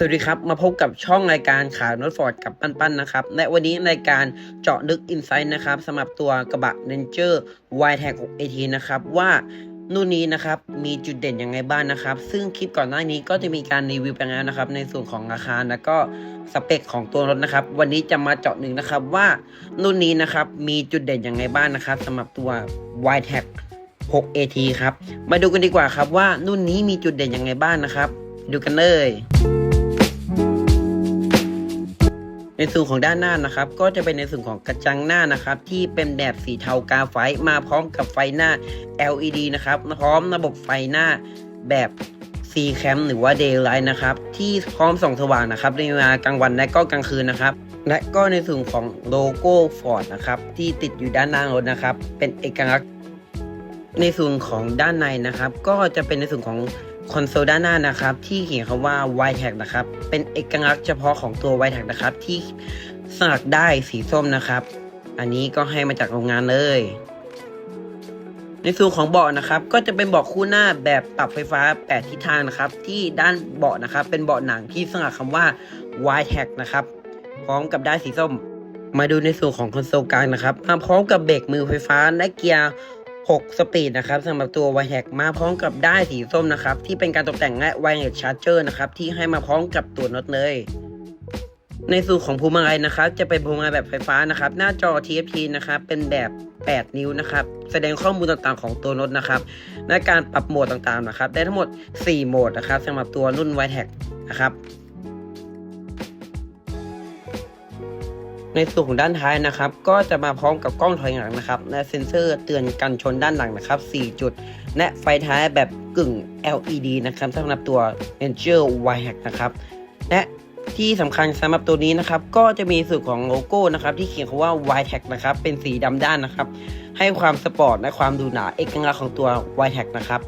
สวัสดีครับ มาพบกับช่องรายการขายรถฟอร์ดกับปั้นๆนะครับ และวันนี้รายการเจาะลึกอินไซต์นะครับสำหรับตัวกระบะ Ranger y t a g 6 AT นะครับว่ารุ่นนี้นะครับมีจุดเด่นยังไงบ้างนะครับ ซึ่งคลิปก่อนหน้านี้ก็จะมีการรีวิวไปแล้วนะครับ ในส่วนของราคาแล้วก็สเปคของตัวรถนะครับ วันนี้จะมาเจาะหนึ่งนะครับว่ารุ่นนี้นะครับมีจุดเด่นยังไงบ้างนะครับสำหรับตัว y t a g 6 AT ครับมาดูกันดีกว่าครับว่ารุ่นนี้มีจุดเด่นยังไงบ้างนะครับ ดูกันเลย ในส่วนของด้านหน้านะครับ ก็จะเป็นในส่วนของกระจังหน้านะครับ ที่เป็นแบบสีเทากาไฟมาพร้อมกับไฟหน้า LED นะครับพร้อมระบบไฟหน้าแบบ C cam หรือว่า daylight นะครับ ที่พร้อมส่องสว่างนะครับ ในเวลากลางวันและก็กลางคืนนะครับ และก็ในส่วนของโลโก้ Ford นะครับที่ติดอยู่ด้านหน้ารถนะครับ เป็นเอกลักษณ์ในส่วนของด้านในนะครับ ก็จะเป็นในส่วนของ คอนโซลด้านหน้านะครับ ที่เขียนคำว่า y t a g นะครับ เป็นเอกลักษณ์เฉพาะของตัว y t a g นะครับ ที่สลักได้สีส้มนะครับ อันนี้ก็ให้มาจากโรงงานเลย ในส่วนของเบาะนะครับ ก็จะเป็นเบาะคู่หน้าแบบปรับไฟฟ้า 8 ทิศทางนะครับ ที่ด้านเบาะนะครับ เป็นเบาะหนังที่สลักคำว่า y t a g นะครับ พร้อมกับได้สีส้ม มาดูในส่วนของคอนโซลกลางนะครับมาพร้อมกับเบรกมือไฟฟ้าและเกียร์ 6 สปีดนะครับสำหรับตัว y t a g มาพร้อมกับได้สีส้มนะครับ ที่เป็นการตกแต่งและ wireless charger นะครับ ที่ให้มาพร้อมกับตัวน็อตเลย ในส่วนของพวงมาลัยนะครับ จะเป็นพวงมาลัยแบบไฟฟ้านะครับ หน้าจอ TFT นะครับเป็นแบบ 8 นิ้วนะครับ แสดงข้อมูลต่างๆของตัวรถนะครับและการปรับโหมดต่างๆนะครับ ได้ทั้งหมด 4 โหมดนะครับสำหรับตัวรุ่น y t a g นะครับ ในส่วนของด้านท้ายนะครับ ก็จะมาพร้อมกับกล้องถอยหลังนะครับและเซ็นเซอร์เตือนกันชนด้านหลังนะครับ 4 จุด และไฟท้ายแบบกึ่ง LED นะครับสำหรับตัว Ranger y h a c นะครับและที่สำคัญสำหรับตัวนี้นะครับ ก็จะมีส่วนของโลโก้นะครับ ที่เขียนคำว่า y t a g นะครับ เป็นสีดำด้านนะครับ ให้ความสปอร์ตและความดูหนาเอกลักษณ์ของตัว y t a g นะครับ